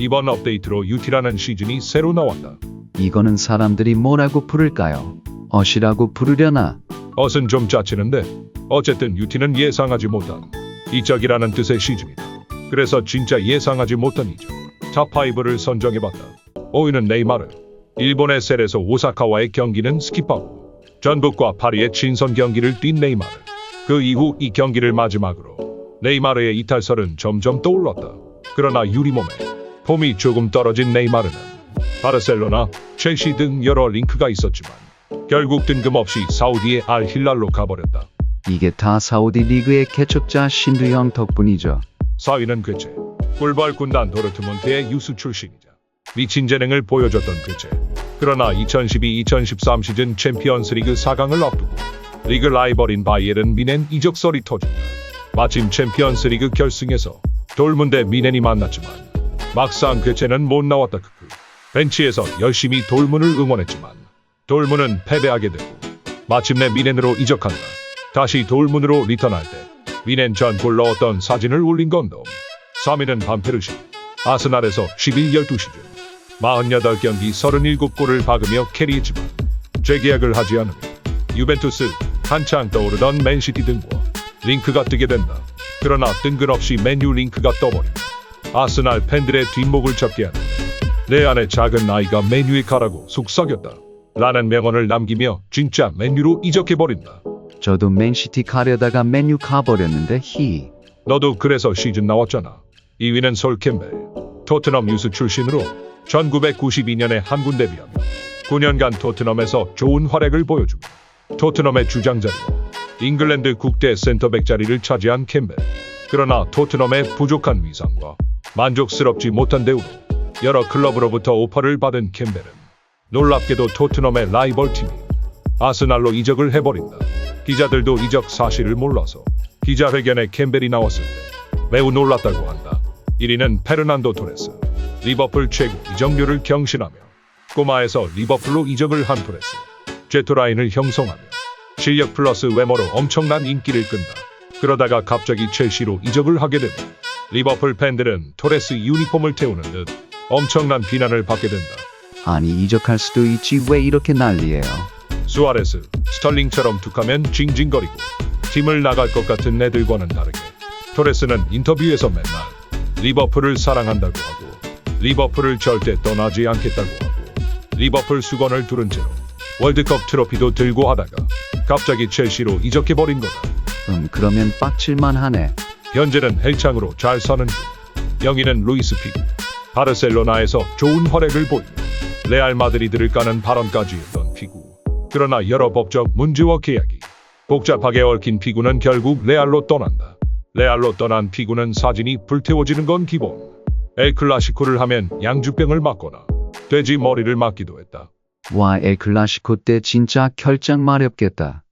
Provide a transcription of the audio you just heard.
이번 업데이트로 유티라는 시즌이 새로 나왔다. 이거는 사람들이 뭐라고 부를까요? 어시라고 부르려나? 엇은 좀 짜치는데 어쨌든 유티는 예상하지 못한 이적이라는 뜻의 시즌이다. 그래서 진짜 예상하지 못한 이적 탑5를 선정해봤다. 5위는 네이마르 일본의 셀에서 오사카와의 경기는 스킵하고 전북과 파리의 친선 경기를 뛴 네이마르 그 이후 이 경기를 마지막으로 네이마르의 이탈설은 점점 떠올랐다. 그러나 유리 몸에 폼이 조금 떨어진 네이마르는 바르셀로나, 첼시 등 여러 링크가 있었지만 결국 뜬금없이 사우디의 알 힐랄로 가버렸다. 이게 다 사우디 리그의 개척자 신두형 덕분이죠. 4위는 괴체. 꿀벌 군단 도르트문트의 유수 출신이자 미친 재능을 보여줬던 괴체. 그러나 2012-2013 시즌 챔피언스 리그 4강을 앞두고 리그 라이벌인 바이에른 미넨 이적설이 터진다. 마침 챔피언스 리그 결승에서 돌문 대 미넨이 만났지만 막상 괴체는 못 나왔다 크크. 벤치에서 열심히 돌문을 응원했지만 돌문은 패배하게 되고 마침내 미넨으로 이적한다. 다시 돌문으로 리턴할 때 미넨 전골 넣었던 사진을 올린 건덤. 3위는 반페르시. 아스날에서 11-12 시즌 48경기 37골을 박으며 캐리했지만 재계약을 하지 않으며 유벤투스 한창 떠오르던 맨시티 등과 링크가 뜨게 된다. 그러나 뜬금없이 맨유 링크가 떠버린다. 아스날 팬들의 뒷목을 잡게 하는데 내 안에 작은 아이가 맨유에 가라고 속삭였다. 라는 명언을 남기며 진짜 맨유로 이적해버린다. 저도 맨시티 가려다가 맨유 가버렸는데 히. 너도 그래서 시즌 나왔잖아. 2위는 솔 캠벨. 토트넘 유스 출신으로 1992년에 한군 데뷔하며 9년간 토트넘에서 좋은 활약을 보여주며 토트넘의 주장자리로 잉글랜드 국대 센터백 자리를 차지한 캠벨. 그러나 토트넘의 부족한 위상과 만족스럽지 못한 대우로 여러 클럽으로부터 오퍼를 받은 캠벨은 놀랍게도 토트넘의 라이벌 팀인 아스날로 이적을 해버린다. 기자들도 이적 사실을 몰라서 기자회견에 캠벨이 나왔을 때 매우 놀랐다고 한다. 1위는 페르난도 토레스. 리버풀 최고 이적료를 경신하며 꼬마에서 리버풀로 이적을 한 토레스. 제토라인을 형성하며 실력 플러스 외모로 엄청난 인기를 끈다. 그러다가 갑자기 첼시로 이적을 하게 되고 리버풀 팬들은 토레스 유니폼을 태우는 듯 엄청난 비난을 받게 된다. 아니 이적할 수도 있지 왜 이렇게 난리예요? 수아레스, 스털링처럼 툭하면 징징거리고 팀을 나갈 것 같은 애들과는 다르게 토레스는 인터뷰에서 맨날 리버풀을 사랑한다고 하고 리버풀을 절대 떠나지 않겠다고 하고 리버풀 수건을 두른 채로 월드컵 트로피도 들고 하다가 갑자기 첼시로 이적해버린 거다. 음 그러면 빡칠만 하네. 현재는 헬창으로 잘 사는 중. 영희는 루이스 피. 바르셀로나에서 좋은 활약을 보이며 레알 마드리드를 까는 발언까지 했던 피구. 그러나 여러 법적 문제와 계약이 복잡하게 얽힌 피구는 결국 레알로 떠난다. 레알로 떠난 피구는 사진이 불태워지는 건 기본. 엘 클라시코를 하면 양주병을 맞거나 돼지 머리를 맞기도 했다. 와 엘 클라시코 때 진짜 결장 마렵겠다.